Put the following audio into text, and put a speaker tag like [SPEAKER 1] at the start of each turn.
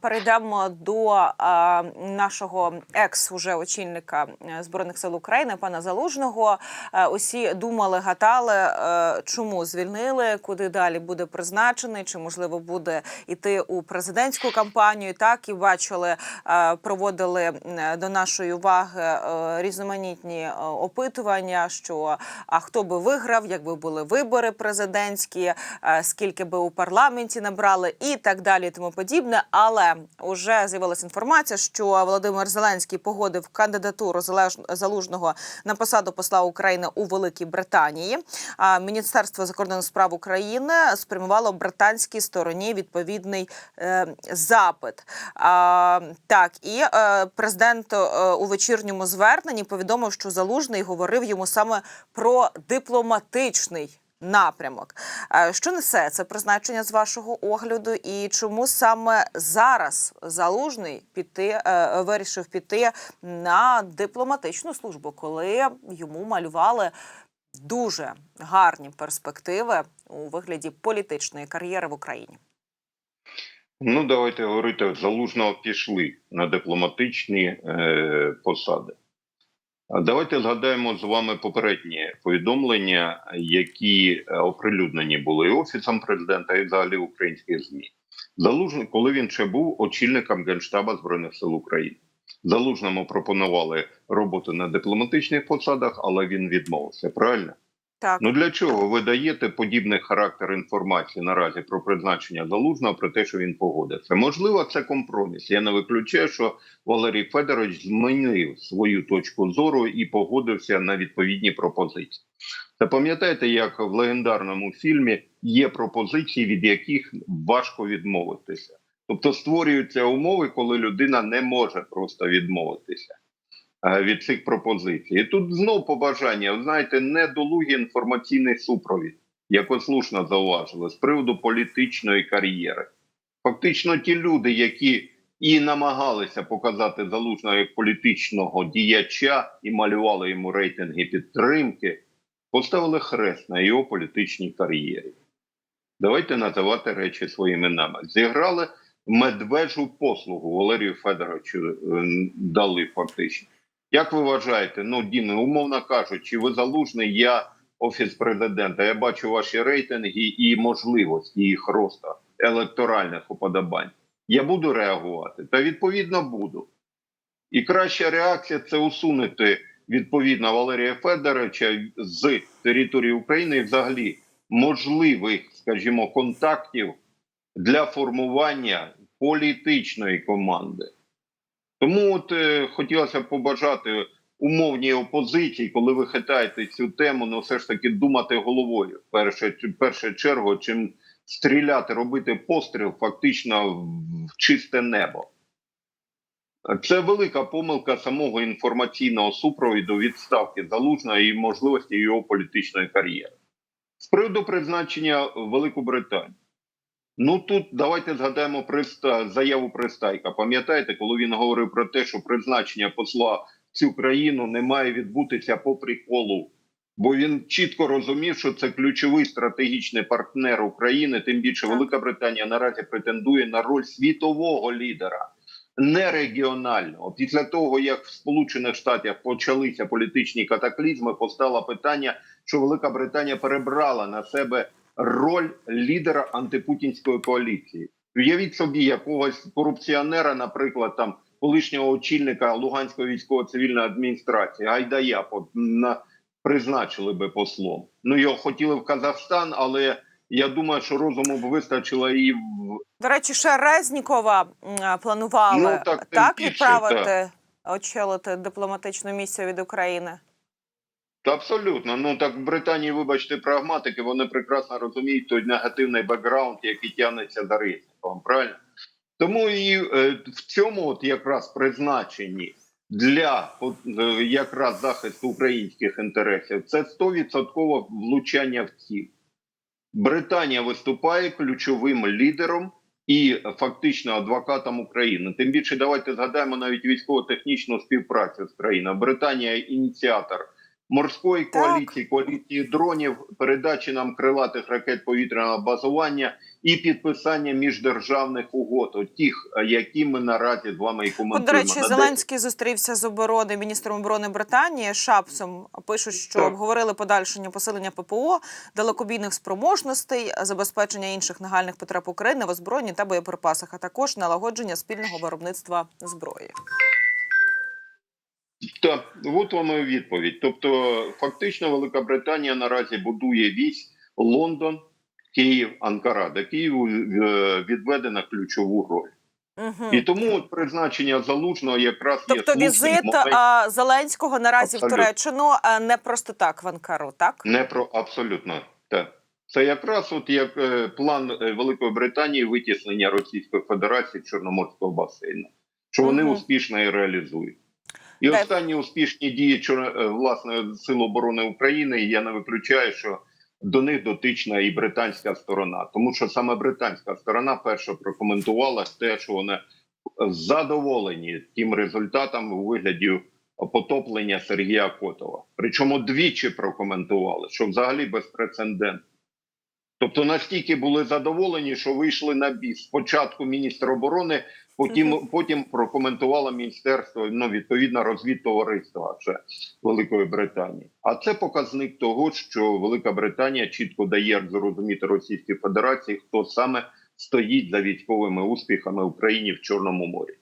[SPEAKER 1] Перейдемо до нашого екс уже очільника е, збройних сил України, пана Залужного. Е, Усі думали, гадали, е, чому звільнили, куди далі буде призначений, чи можливо буде йти у президентську кампанію. Так і бачили, проводили до нашої уваги різноманітні опитування, що а хто би виграв, якби були вибори президентські, скільки би у парламенті набрали, і так далі, тому подібне. Але вже з'явилася інформація, що Володимир Зеленський погодив кандидатуру залужного на посаду посла України у Великій Британії. А Міністерство закордонних справ України спрямувало британській стороні відповідний е, запит. Так, і е, президент е, у вечірньому зверненні повідомив, що залужний говорив йому саме про дипломатичний. Напрямок, Е, що несе це призначення з вашого огляду, і чому саме зараз залужний піти е, вирішив піти на дипломатичну службу, коли йому малювали дуже гарні перспективи у вигляді політичної кар'єри в Україні?
[SPEAKER 2] Ну, давайте говорити, залужного пішли на дипломатичні е, посади. Давайте згадаємо з вами попередні повідомлення, які е, оприлюднені були і офісом президента, і взагалі українських змі. Залужний, коли він ще був очільником генштаба збройних сил України. Залужному пропонували роботу на дипломатичних посадах, але він відмовився. Правильно?
[SPEAKER 1] Так,
[SPEAKER 2] Ну для чого ви даєте подібний характер інформації наразі про призначення залужного про те, що він погодиться? Можливо, це компроміс. Я не виключаю, що Валерій Федорович змінив свою точку зору і погодився на відповідні пропозиції. Та пам'ятаєте, як в легендарному фільмі є пропозиції, від яких важко відмовитися. Тобто створюються умови, коли людина не може просто відмовитися від цих пропозицій. І тут знов побажання, знаєте, недолугий інформаційний супровід, як слушно зауважили, з приводу політичної кар'єри. Фактично, ті люди, які і намагалися показати залужного як політичного діяча і малювали йому рейтинги підтримки, поставили хрест на його політичній кар'єрі. Давайте називати речі своїми іменами. Зіграли медвежу послугу Валерію Федоровичу е, дали фактично. Як ви вважаєте, ну Діме, умовно кажучи, ви залужний, я офіс президента, я бачу ваші рейтинги і можливості їх росту електоральних уподобань. Я буду реагувати, та відповідно буду. І краща реакція це усунути відповідно Валерія Федоровича з території України і взагалі можливих, скажімо, контактів для формування політичної команди. Тому от е, хотілося б побажати умовній опозиції, коли ви хитаєте цю тему, ну все ж таки думати головою в першу, чергу, чим стріляти, робити постріл фактично в, чисте небо. Це велика помилка самого інформаційного супровіду відставки залужного і можливості його політичної кар'єри. З приводу призначення в Велику Британію. Ну тут давайте згадаємо приста заяву Пристайка. Пам'ятаєте, коли він говорив про те, що призначення посла в цю країну не має відбутися по приколу, бо він чітко розумів, що це ключовий стратегічний партнер України. Тим більше Велика Британія наразі претендує на роль світового лідера, не регіонального. Після того як в Сполучених Штатах почалися політичні катаклізми, постало питання, що Велика Британія перебрала на себе роль лідера антипутінської коаліції. Уявіть собі якогось корупціонера, наприклад, там колишнього очільника Луганської військово-цивільної адміністрації Гайдая на призначили би послом. Ну його хотіли в Казахстан, але я думаю, що розуму б вистачило і в
[SPEAKER 1] до речі, ще Резнікова планували
[SPEAKER 2] Ну, так,
[SPEAKER 1] так
[SPEAKER 2] більше,
[SPEAKER 1] відправити очолити дипломатичну місію від України.
[SPEAKER 2] Та абсолютно. Ну так в Британії, вибачте, прагматики, вони прекрасно розуміють той негативний бекграунд, який тягнеться за ризиком. Правильно? Тому і е, в цьому от якраз призначенні для от, е, якраз захисту українських інтересів це 100% влучання в ціль. Британія виступає ключовим лідером і фактично адвокатом України. Тим більше давайте згадаємо навіть військово-технічну співпрацю з країною. Британія ініціатор морської
[SPEAKER 1] Так.
[SPEAKER 2] коаліції, коаліції дронів, передачі нам крилатих ракет повітряного базування і підписання міждержавних угод, от тих, які ми наразі з вами і
[SPEAKER 1] От, до речі, Зеленський зустрівся з оборони міністром оборони Британії Шапсом. Пишуть, що
[SPEAKER 2] Так.
[SPEAKER 1] обговорили подальшення посилення ППО, далекобійних спроможностей, забезпечення інших нагальних потреб України в озброєнні та боєприпасах, а також налагодження спільного виробництва зброї.
[SPEAKER 2] Так, от вам і відповідь. Тобто, фактично, Велика Британія наразі будує вісь Лондон, Київ, Анкара, де Києву е, відведена ключову роль.
[SPEAKER 1] Угу.
[SPEAKER 2] І тому от призначення залужного якраз є
[SPEAKER 1] Тобто
[SPEAKER 2] слушним
[SPEAKER 1] візит
[SPEAKER 2] моментом.
[SPEAKER 1] а, Зеленського наразі
[SPEAKER 2] Абсолютно.
[SPEAKER 1] в Туреччину не просто так в Анкару, так?
[SPEAKER 2] Не про абсолютно так. Це якраз от як е, план е, Великої Британії витіснення Російської Федерації Чорноморського басейну, що вони успішно і реалізують. І останні успішні дії е, власне Сил оборони України. Я не виключаю, що до них дотична і британська сторона, тому що саме британська сторона перша прокоментувала те, що вони задоволені тим результатом у вигляді потоплення Сергія Котова. Причому двічі прокоментували, що взагалі безпрецедентно. Тобто настільки були задоволені, що вийшли на біс. Спочатку міністр оборони, потім, потім прокоментувало міністерство, ну відповідно розвідтовариства вже Великої Британії. А це показник того, що Велика Британія чітко дає зрозуміти Російській Федерації, хто саме стоїть за військовими успіхами України в Чорному морі.